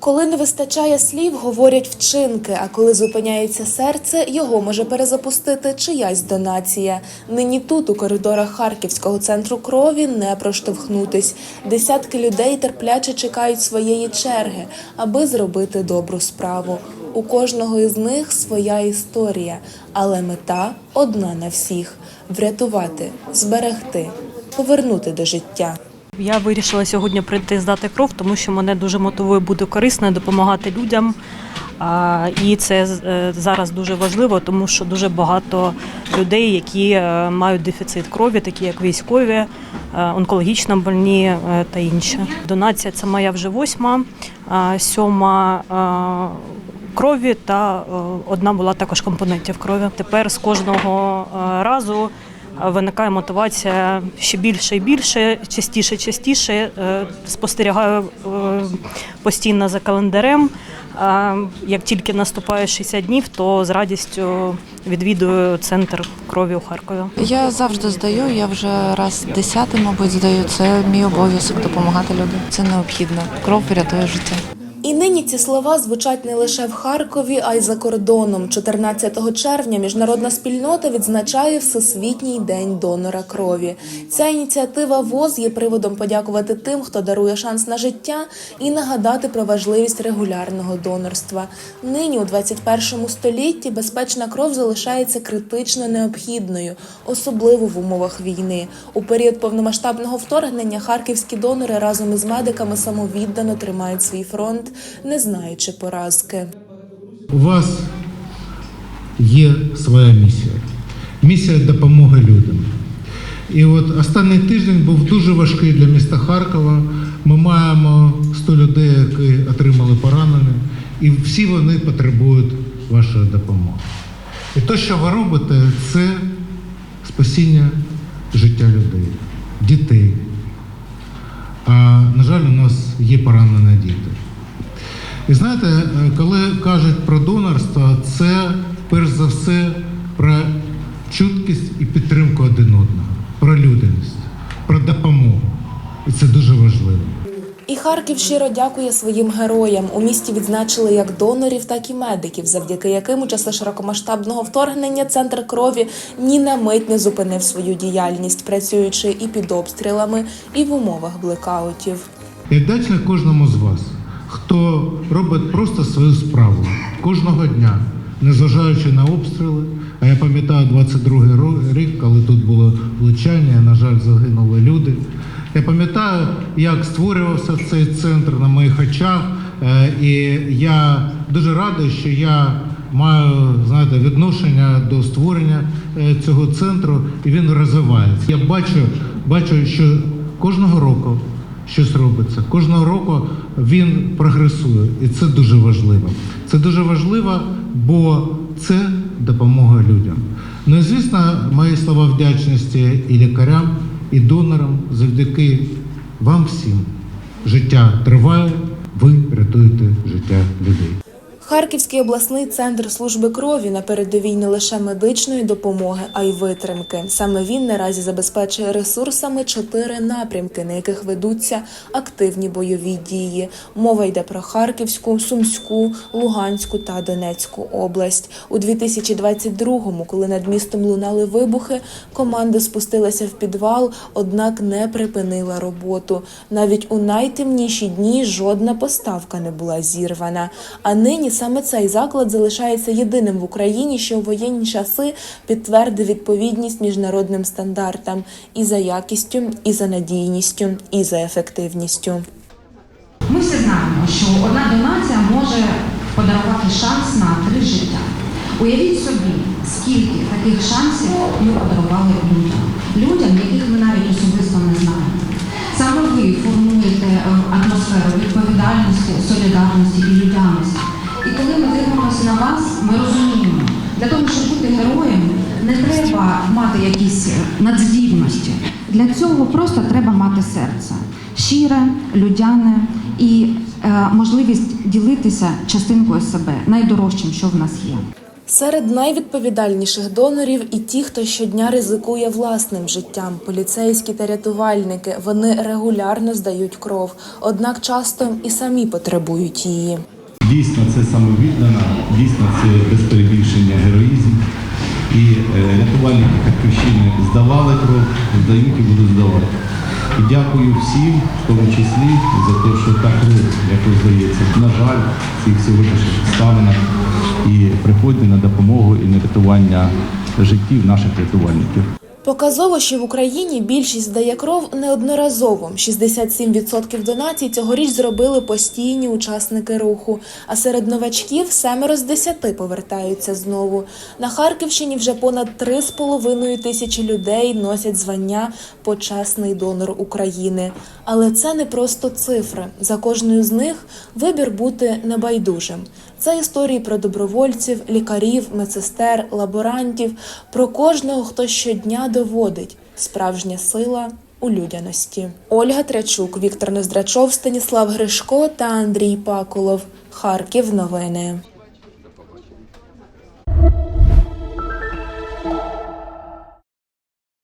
Коли не вистачає слів, говорять вчинки, а коли зупиняється серце, його може перезапустити чиясь донація. Нині тут, у коридорах Харківського центру крові, не проштовхнутись. Десятки людей терпляче чекають своєї черги, аби зробити добру справу. У кожного із них своя історія, але мета одна на всіх: врятувати, зберегти, повернути до життя. Я вирішила сьогодні прийти здати кров, тому що мене дуже мотивує бути корисною, допомагати людям. І це е, зараз дуже важливо, тому що дуже багато людей, які е, мають дефіцит крові, такі як військові, е, онкологічно больні та інші. Донація це моя вже восьма, сьома крові та одна була також компонентів крові. Тепер з кожного разу виникає мотивація ще більше і більше, частіше, частіше. Е, Спостерігаю е, постійно за календарем. Е, Як тільки наступає 60 днів, то з радістю відвідую центр крові у Харкові. Я завжди здаю, я вже раз десятий, мабуть, здаю. Це мій обов'язок допомагати людям. Це необхідно. Кров рятує життя. І нині ці слова звучать не лише в Харкові, а й за кордоном. 14 червня міжнародна спільнота відзначає Всесвітній день донора крові. Ця ініціатива ВОЗ є приводом подякувати тим, хто дарує шанс на життя, і нагадати про важливість регулярного донорства. Нині у 21 столітті безпечна кров залишається критично необхідною, особливо в умовах війни. У період повномасштабного вторгнення харківські донори разом із медиками самовіддано тримають свій фронт, не знаючи поразки. У вас є своя місія. Місія допомоги людям. І от останній тиждень був дуже важкий для міста Харкова. Ми маємо 100 людей, які отримали поранення, і всі вони потребують вашої допомоги. І те, що ви робите, це спасіння життя людей, дітей. А на жаль, у нас є поранені діти. І знаєте, е, коли кажуть про донорство, це перш за все про чуткість і підтримку один одного, про людяність, про допомогу. І це дуже важливо. І Харків щиро дякує своїм героям. У місті відзначили як донорів, так і медиків, завдяки яким у часи широкомасштабного вторгнення центр крові ні на мить не зупинив свою діяльність, працюючи і під обстрілами, і в умовах блекаутів. Я вдячний кожному з вас, хто робить просто свою справу кожного дня, незважаючи на обстріли. А я пам'ятаю 22-й ро- рік, коли тут було влучання, на жаль, загинули люди. Я пам'ятаю, як створювався цей центр на моїх очах, е, і я дуже радий, що я маю знаєте, відношення до створення е, цього центру, і він розвивається. Я бачу, бачу, що кожного року щось робиться. Кожного року він прогресує, і це дуже важливо. Це дуже важливо, бо це допомога людям. Ну і звісно, мої слова вдячності і лікарям, і донорам завдяки вам всім. Життя триває, ви рятуєте життя людей. Харківський обласний центр служби крові на передовій не лише медичної допомоги, а й витримки. Саме він наразі забезпечує ресурсами чотири напрямки, на яких ведуться активні бойові дії. Мова йде про Харківську, Сумську, Луганську та Донецьку область. У 2022-му, коли над містом лунали вибухи, команда спустилася в підвал, однак не припинила роботу. Навіть у найтемніші дні жодна поставка не була зірвана. А нині саме цей заклад залишається єдиним в Україні, що у воєнні часи підтвердив відповідність міжнародним стандартам і за якістю, і за надійністю, і за ефективністю. Ми всі знаємо, що одна донація може подарувати шанс на три життя. Уявіть собі, скільки таких шансів ми подарували людям, людям, яких ми навіть особисто не знаємо. Саме ви формуєте е, атмосферу відповідальності, солідарності не треба мати якісь надздібності. Для цього просто треба мати серце щире, людяне і е, можливість ділитися частинкою себе, найдорожчим, що в нас є. Серед найвідповідальніших донорів і ті, хто щодня ризикує власним життям. Поліцейські та рятувальники вони регулярно здають кров, однак часто і самі потребують її. Дійсно, це самовіддана, дійсно це без перебільшення героїзм. І е, рятувальники Харківщини здавали кров, здають і будуть здавати. І дякую всім, в тому числі, за те, що так кров, яку здається, на жаль, цих сьогоднішніх обставинах і приходьте на допомогу і на рятування життів наших рятувальників. Показово, що в Україні більшість здає кров неодноразово. 67% донацій цьогоріч зробили постійні учасники руху. А серед новачків семеро з десяти повертаються знову. На Харківщині вже понад 3,5 тисячі людей носять звання почесний донор України. Але це не просто цифри. За кожною з них вибір бути небайдужим. Це історії про добровольців, лікарів, медсестер, лаборантів, про кожного, хто щодня доводить справжня сила у людяності. Ольга Трячук, Віктор Ноздрачов, Станіслав Гришко та Андрій Пакулов. Харків. Новини.